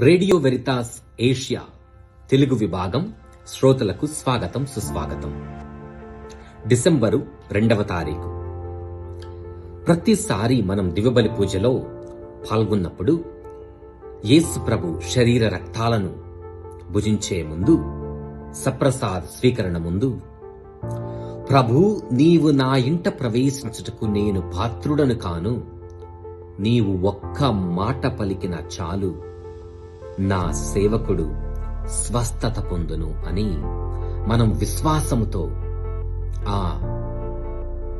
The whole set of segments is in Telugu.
రేడియో వెరితాస్ ఏషియా తెలుగు విభాగం శ్రోతలకు స్వాగతం సుస్వాగతం. డిసెంబరు రెండవ తారీఖు. ప్రతిసారి మనం దివ్యబలి పూజలో పాల్గొన్నప్పుడు యేసు ప్రభు శరీర రక్తాలను భుజించే ముందు సప్రసాద్ స్వీకరణ ముందు ప్రభు నీవు నా ఇంట ప్రవేశించుటకు నేను పాత్రుడను కాను నీవు ఒక్క మాట పలికిన చాలు. నా సేవకుడు స్వస్థత పొందును అని మనం విశ్వాసముతో ఆ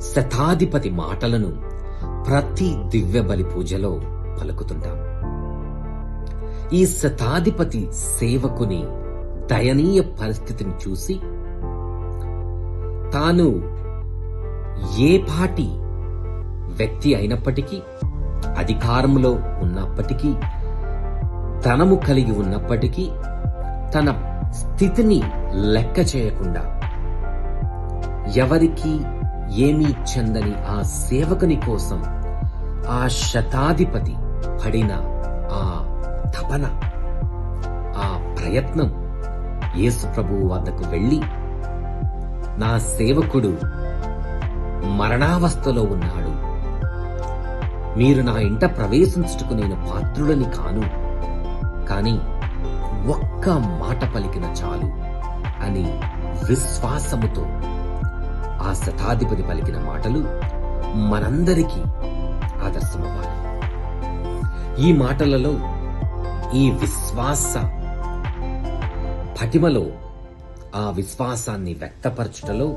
శతాధిపతి మాటలను ప్రతి దివ్య బలి పూజలో పలుకుతుంటాం. ఈ శతాధిపతి సేవకుని దయనీయ పరిస్థితిని చూసి తాను ఏ పాటి వ్యక్తి అయినప్పటికీ అధికారంలో ఉన్నప్పటికీ ధనము కలిగి ఉన్నప్పటికీ తన స్థితిని లెక్క చేయకుండా ఎవరికి ఏమీ చెందని ఆ సేవకుని కోసం ఆ శతాధిపతి పడిన ఆ తపన ఆ ప్రయత్నం యేసు ప్రభువు వద్దకు వెళ్ళి నా సేవకుడు మరణావస్థలో ఉన్నాడు. మీరు నా ఇంట ప్రవేశించుటకు నేను పాత్రుడని కాను. కానీ ఒక్క మాట పలికిన చాలు అని విశ్వాసముతో ఆ శతాధిపతి పలికిన మాటలు మనందరికీ ఆదర్శమవ్వాలి. ఈ మాటలలో ఈ విశ్వాస పటిమలో ఆ విశ్వాసాన్ని వ్యక్తపరచుటలో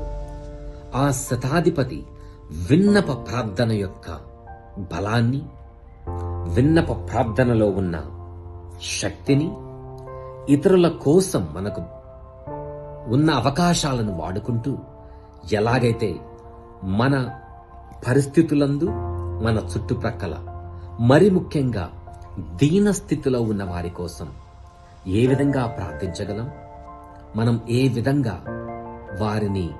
ఆ శతాధిపతి విన్నప ప్రార్థన యొక్క బలాన్ని విన్నప ప్రార్థనలో ఉన్న శక్తిని ఇతరుల కోసం మనకు ఉన్న అవకాశాలను వాడుకుంటూ ఎలాగైతే మన పరిస్థితులందు మన చుట్టుప్రక్కల మరి ముఖ్యంగా దీన స్థితిలో ఉన్న వారి కోసం ఏ విధంగా ప్రార్థించగలం? మనం ఏ విధంగా వారిని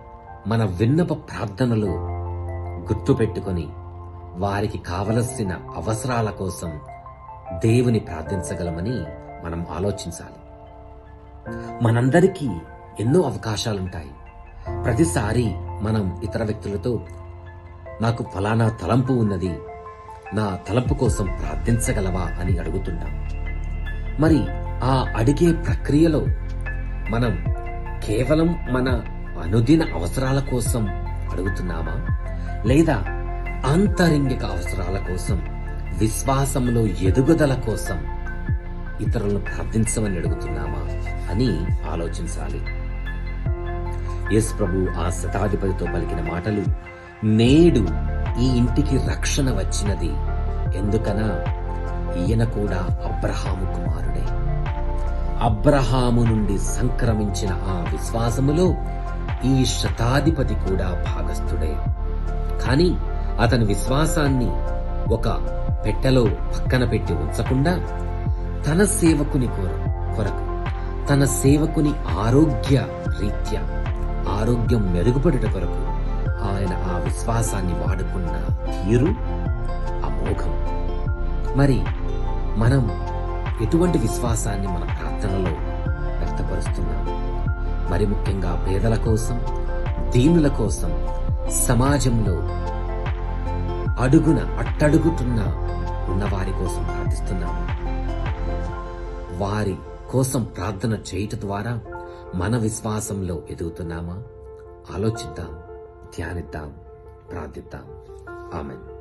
మన విన్నప ప్రార్థనలో గుర్తుపెట్టుకొని వారికి కావలసిన అవసరాల కోసం దేవుని ప్రార్థించగలమని మనం ఆలోచించాలి. మనందరికీ ఎన్నో అవకాశాలుంటాయి. ప్రతిసారి మనం ఇతర వ్యక్తులతో నాకు ఫలానా తలంపు ఉన్నది నా తలంపు కోసం ప్రార్థించగలవా? అని అడుగుతుంటాం. మరి ఆ అడిగే ప్రక్రియలో మనం కేవలం మన అనుదిన అవసరాల కోసం అడుగుతున్నామా? లేదా ఆంతరింగిక అవసరాల కోసం విశ్వాసంలో ఎదుగుదల కోసం ఇతరులను ప్రార్థించమని అడుగుతున్నామా అని ఆలోచించాలి. యశ్ ప్రభు ఆ శతాధిపతితో పలికిన మాటలు నేడు ఈ ఇంటికి రక్షణ వచ్చినది ఎందుకనా? ఈయన కూడా అబ్రహాము కుమారుడే. అబ్రహాము నుండి సంక్రమించిన ఆ విశ్వాసములో ఈ శతాధిపతి కూడా భాగస్థుడే. కాని అతని విశ్వాసాన్ని ఒక పెట్టెలో పక్కన పెట్టి ఉంచకుండా తన సేవకుని కొర- కొరకు. తన సేవకుని ఆరోగ్య రీత్యా ఆరోగ్యం మెరుగుపడుట కొరకు ఆయన ఆ విశ్వాసాన్ని వాడుకున్న తీరు అమోఘం. మరి మనం ఎటువంటి విశ్వాసాన్ని మన ప్రార్థనలో వ్యక్తపరుస్తున్నాం? మరి ముఖ్యంగా పేదల కోసం దీనుల కోసం సమాజంలో అడుగున అట్టడుగుతున్న ఉన్నవారి కోసం ప్రార్థిస్తున్నాము వారి కోసం ప్రార్థన చేయుట ద్వారా మన విశ్వాసంలో ఎదుగుతున్నామా? ఆలోచిద్దాం ధ్యానిద్దాం ప్రార్థిద్దాం. ఆమెను.